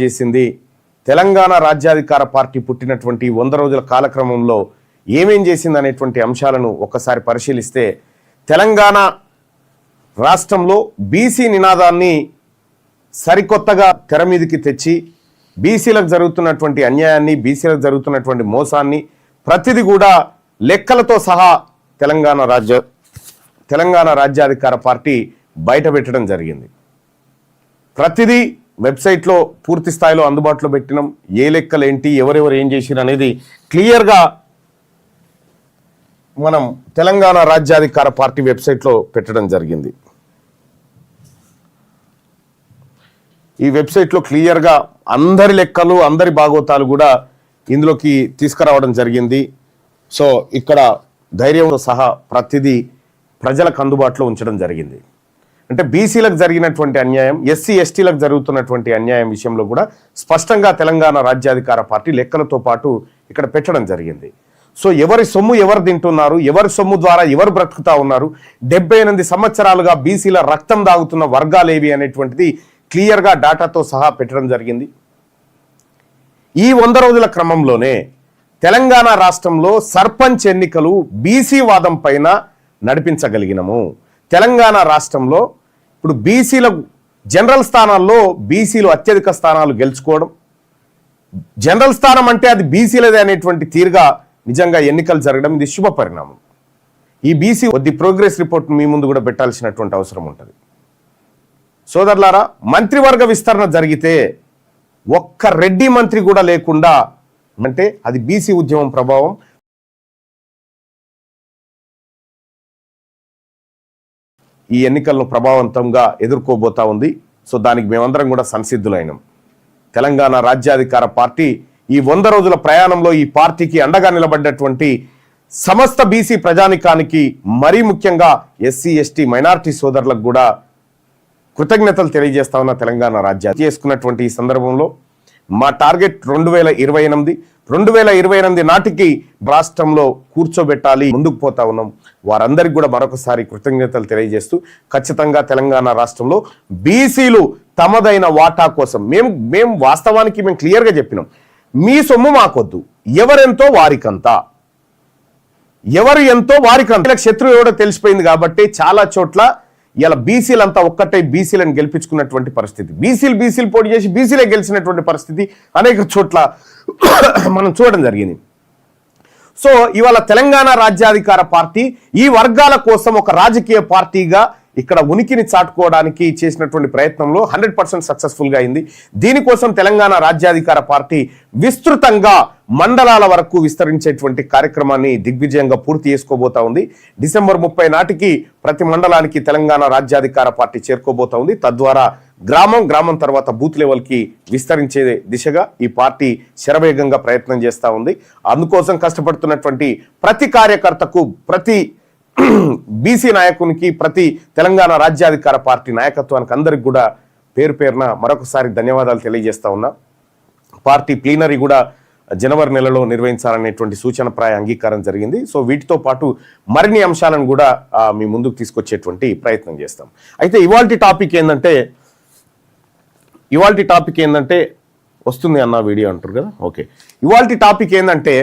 చేసింది. తెలంగాణ రాజ్యాధికార పార్టీ పుట్టినటువంటి వంద రోజుల కాలక్రమంలో ఏమేం చేసింది అనేటువంటి అంశాలను ఒక్కసారి పరిశీలిస్తే తెలంగాణ రాష్ట్రంలో బీసీ నినాదాన్ని సరికొత్తగా తెర మీదకి తెచ్చి బీసీలకు జరుగుతున్నటువంటి అన్యాయాన్ని బీసీలకు జరుగుతున్నటువంటి మోసాన్ని ప్రతిదీ కూడా లెక్కలతో సహా తెలంగాణ రాజ్య తెలంగాణ రాజ్యాధికార పార్టీ బయటపెట్టడం జరిగింది. ప్రతిదీ వెబ్సైట్లో పూర్తి స్థాయిలో అందుబాటులో పెట్టినాం. ఏ లెక్కలు ఏంటి ఎవరెవరు ఏం చేసిరు అనేది క్లియర్గా మనం తెలంగాణ రాజ్యాధికార పార్టీ వెబ్సైట్లో పెట్టడం జరిగింది. ఈ వెబ్సైట్లో క్లియర్గా అందరి లెక్కలు అందరి భాగోతాలు కూడా ఇందులోకి తీసుకురావడం జరిగింది. సో ఇక్కడ ధైర్యంతో సహా ప్రతిదీ ప్రజలకు అందుబాటులో ఉంచడం జరిగింది. అంటే బీసీలకు జరిగినటువంటి అన్యాయం ఎస్సీ ఎస్టీలకు జరుగుతున్నటువంటి అన్యాయం విషయంలో కూడా స్పష్టంగా తెలంగాణ రాజ్యాధికార పార్టీ లెక్కలతో పాటు ఇక్కడ పెట్టడం జరిగింది. సో ఎవరి సొమ్ము ఎవరు తింటున్నారు ఎవరి సొమ్ము ద్వారా ఎవరు బ్రతుకుతా ఉన్నారు డెబ్బై ఎనిమిది సంవత్సరాలుగా బీసీల రక్తం దాగుతున్న వర్గాలు ఏవి అనేటువంటిది క్లియర్గా డాటాతో సహా పెట్టడం జరిగింది. ఈ వంద రోజుల క్రమంలోనే తెలంగాణ రాష్ట్రంలో సర్పంచ్ ఎన్నికలు బీసీ వాదం పైన నడిపించగలిగినము. తెలంగాణ రాష్ట్రంలో ఇప్పుడు బీసీల జనరల్ స్థానాల్లో బీసీలు అత్యధిక స్థానాలు గెలుచుకోవడం జనరల్ స్థానం అంటే అది బీసీలదే అనేటువంటి తీరుగా నిజంగా ఎన్నికలు జరగడం ఇది శుభ పరిణామం. ఈ బీసీ కొద్ది ప్రోగ్రెస్ రిపోర్ట్ మీ ముందు కూడా పెట్టాల్సినటువంటి అవసరం ఉంటుంది. సోదరులారా మంత్రివర్గ విస్తరణ జరిగితే ఒక్క రెడ్డి మంత్రి కూడా లేకుండా అంటే అది బీసీ ఉద్యమం ప్రభావం ఈ ఎన్నికలను ప్రభావవంతంగా ఎదుర్కోబోతా ఉంది. సో దానికి మేమందరం కూడా సంసిద్ధులైనాం తెలంగాణ రాజ్యాధికార పార్టీ ఈ వంద రోజుల ప్రయాణంలో ఈ పార్టీకి అండగా నిలబడ్డటువంటి సమస్త బీసీ ప్రజానికానికి మరీ ముఖ్యంగా ఎస్సీ ఎస్టీ మైనార్టీ సోదరులకు కూడా కృతజ్ఞతలు తెలియజేస్తా ఉన్న తెలంగాణ రాజ్యం చేసుకున్నటువంటి ఈ సందర్భంలో మా టార్గెట్ రెండు వేల ఇరవై ఎనిమిది రెండు వేల ఇరవై ఎనిమిది నాటికి రాష్ట్రంలో కూర్చోబెట్టాలి ముందుకు పోతా ఉన్నాం. వారందరికీ కూడా మరొకసారి కృతజ్ఞతలు తెలియజేస్తూ ఖచ్చితంగా తెలంగాణ రాష్ట్రంలో బీసీలు తమదైన వాటా కోసం మేము మేము వాస్తవానికి మేము క్లియర్గా చెప్పినాం. మీ సొమ్ము మాకొద్దు. ఎవరెంతో వారికంతా. ఎవరు ఎంతో వారికంత. శత్రువు ఎవడో తెలిసిపోయింది కాబట్టి చాలా చోట్ల ఇలా బీసీలంతా ఒక్కటే బీసీలను గెలిపించుకున్నటువంటి పరిస్థితి. బీసీలు బీసీలు పోటీ చేసి బీసీలే గెలిచినటువంటి పరిస్థితి అనేక చోట్ల మనం చూడడం జరిగింది. సో ఇవాళ తెలంగాణ రాజ్యాధికార పార్టీ ఈ వర్గాల కోసం ఒక రాజకీయ పార్టీగా ఇక్కడ ఉనికిని చాటుకోవడానికి చేసినటువంటి ప్రయత్నంలో హండ్రెడ్ పర్సెంట్ సక్సెస్ఫుల్గా అయింది. దీనికోసం తెలంగాణ రాజ్యాధికార పార్టీ విస్తృతంగా మండలాల వరకు విస్తరించేటువంటి కార్యక్రమాన్ని దిగ్విజయంగా పూర్తి చేసుకోబోతా ఉంది. డిసెంబర్ ముప్పై నాటికి ప్రతి మండలానికి తెలంగాణ రాజ్యాధికార పార్టీ చేరుకోబోతా ఉంది. తద్వారా గ్రామం గ్రామం తర్వాత బూత్ లెవెల్కి విస్తరించే దిశగా ఈ పార్టీ శరవేగంగా ప్రయత్నం చేస్తూ ఉంది. అందుకోసం కష్టపడుతున్నటువంటి ప్రతి కార్యకర్తకు ప్రతి బీసీ నాయకునికి ప్రతి తెలంగాణ రాజ్యాధికార పార్టీ నాయకత్వానికి అందరికి కూడా పేరు పేరున మరొకసారి ధన్యవాదాలు తెలియజేస్తా ఉన్నా. పార్టీ ప్లీనరీ కూడా జనవరి నెలలో నిర్వహించాలనేటువంటి సూచన ప్రాయ అంగీకారం జరిగింది. సో వీటితో పాటు మరిన్ని అంశాలను కూడా మీ ముందుకు తీసుకొచ్చేటువంటి ప్రయత్నం చేస్తాం. అయితే ఇవాల్టి టాపిక్ ఏంటంటే ఇవాల్టి టాపిక్ ఏంటంటే వస్తుంది అన్న వీడియో అంటారు కదా? ఓకే. ఇవాల్టి టాపిక్ ఏంటంటే